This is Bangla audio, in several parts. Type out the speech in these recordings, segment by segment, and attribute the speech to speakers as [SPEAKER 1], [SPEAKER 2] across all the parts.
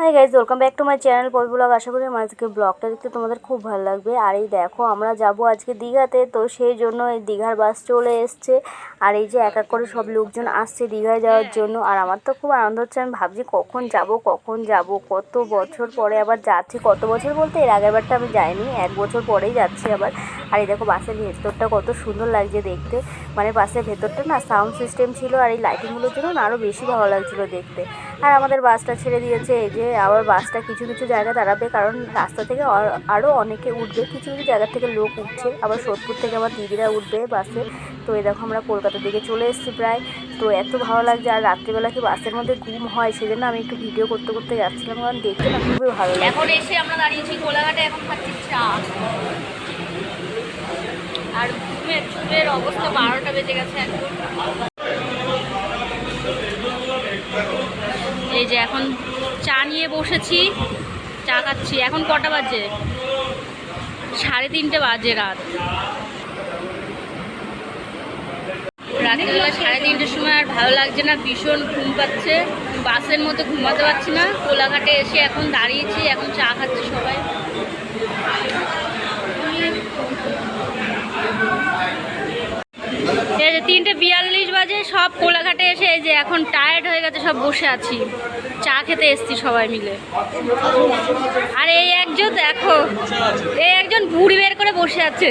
[SPEAKER 1] Hi guys welcome back to my channel পই ব্লগ আশা করি আমার আজকে ব্লগটা দেখতে তোমাদের খুব ভালো লাগবে। আর এই দেখো, আমরা যাব আজকে দীঘাতে, তো সেই জন্য এই দীঘার বাস চলে এসছে। আর এই যে এক এক করে সব লোকজন আসছে দীঘায় যাওয়ার জন্য। আর আমার তো খুব আনন্দ হচ্ছে, আমি ভাবছি কখন যাব কখন যাব, কত বছর পরে আবার যাচ্ছি। কত বছর বলতে এর আগের বারটা আমি যাইনি, এক বছর পরেই যাচ্ছি আবার। আর এই দেখো বাসের ভেতরটা কত সুন্দর লাগছে দেখতে। মানে বাসের ভেতরটা না সাউন্ড সিস্টেম ছিল আর এই লাইটিংগুলোর জন্য না আরও বেশি ভালো লাগছিল দেখতে। আর আমাদের বাসটা ছেড়ে দিয়েছে এই যে আবার বাসটা কিছু কিছু জায়গায় দাঁড়াবে কারণ রাস্তা থেকে আর- আরও অনেকে উঠবে কিছু কিছু জায়গা থেকে লোক উঠছে। আবার সোদপুর থেকে আবার দিদিরা উঠবে বাসে। তো এই দেখো আমরা কলকাতার দিকে চলে এসেছি প্রায়। তো এত ভালো লাগছে আর রাত্রিবেলা কি বাসের মধ্যে ঘুম হয় সেজন্য আমি একটু ভিডিও করতে করতে যাচ্ছিলাম। কারণ দেখতে না খুবই ভালো লাগে
[SPEAKER 2] এখন এসে আমরা দাঁড়িয়েছি কোলাঘাটে এখন খাচ্ছি চা। আর ঘুমের অবস্থা বারোটা বেজে গেছে এই যে এখন চা নিয়ে বসেছি, চা খাচ্ছি। এখন কটা বাজে? সাড়ে তিনটে বাজে রাত। রাত্রিবেলা সাড়ে তিনটের সময় আর ভালো লাগছে না, ভীষণ ঘুম পাচ্ছে। বাসের মতো ঘুমাতে পারছি না। কোলাঘাটে এসে এখন দাঁড়িয়েছি, এখন চা খাচ্ছে সবাই এই তিনটে বিয়াল্লিশ বাজে, সব কোলাঘাটে এসে এই যে এখন টায়ার্ড হয়ে গেছে, সব বসে আছি। চা খেতে এসছি সবাই মিলে। আর এই একজন দেখো, এই একজন বুড়ি বের করে বসে আছে।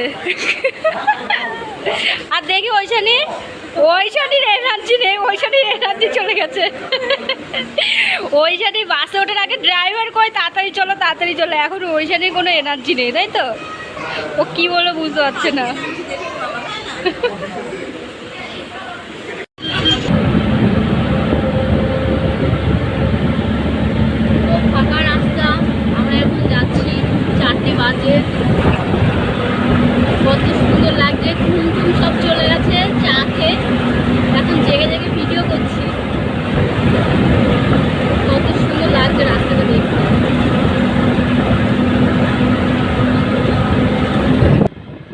[SPEAKER 2] আর দেখি ওইখানে ওইখানে এনার্জি নেই ওইখানে এনার্জি চলে গেছে। ওইখানে বাসে ওঠার আগে ড্রাইভার কই তাড়াতাড়ি চলো তাড়াতাড়ি চলো। এখন ওইখানে কোনো এনার্জি নেই, তাই তো? ও কি বলে বুঝতে পারছে না খুব ফাঁকা রাস্তা আমরা এখন যাচ্ছি চারটে বাজে। কত সুন্দর লাগছে ঘুম সব চলে গেছে, চা এখন জেগে জেগে ভিডিও করছি। কত সুন্দর লাগছে রাস্তাটা দেখতে।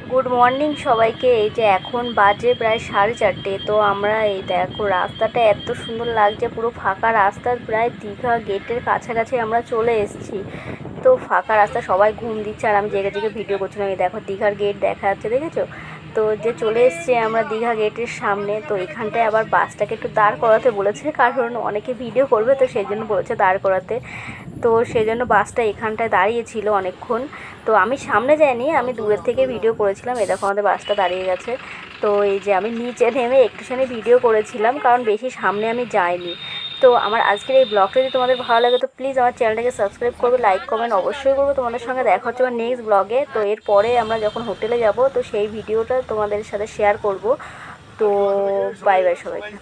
[SPEAKER 1] গুড মর্নিং সবাইকে, এই যে এখন বাজে প্রায় সাড়ে চারটে, তো আমরা এই দেখো রাস্তাটা এত সুন্দর লাগছে, পুরো ফাঁকা রাস্তা, প্রায় দীঘা গেটের কাছাকাছি আমরা চলে এসেছি। তো ফাঁকা রাস্তা, সবাই ঘুম দিচ্ছে আর আমি জেগে জেগে ভিডিও করছিলাম। এই দেখো দীঘার গেট দেখা যাচ্ছে, দেখেছ? তো যে চলে এসছে আমরা দীঘা গেটের সামনে, তো এখানটায় আবার বাসটাকে একটু দাঁড় করাতে বলেছে, কারণ অনেকে ভিডিও করবে, তো সেই জন্য বলেছে দাঁড় করাতে। তো সেই জন্য বাসটা এখানটায় দাঁড়িয়েছিল অনেকক্ষণ। তো আমি সামনে যাইনি, আমি দূরের থেকে ভিডিও করেছিলাম এ দেখো আমাদের বাসটা দাঁড়িয়ে গেছে। তো এই যে আমি নিচে নেমে একটুখানি ভিডিও করেছিলাম, কারণ বেশি সামনে আমি যাইনি। তো আমার আজকের এই ব্লগটা যদি তোমাদের ভালো লাগে, তো প্লিজ আমার চ্যানেলটাকে সাবস্ক্রাইব করবে লাইক কমেন্ট অবশ্যই করব। তোমাদের সঙ্গে দেখা হচ্ছে আমার নেক্সট ব্লগে তো এরপরে আমরা যখন হোটেলে যাব, তো সেই ভিডিওটা তোমাদের সাথে শেয়ার করব। তো বাই বাই সবাইকে।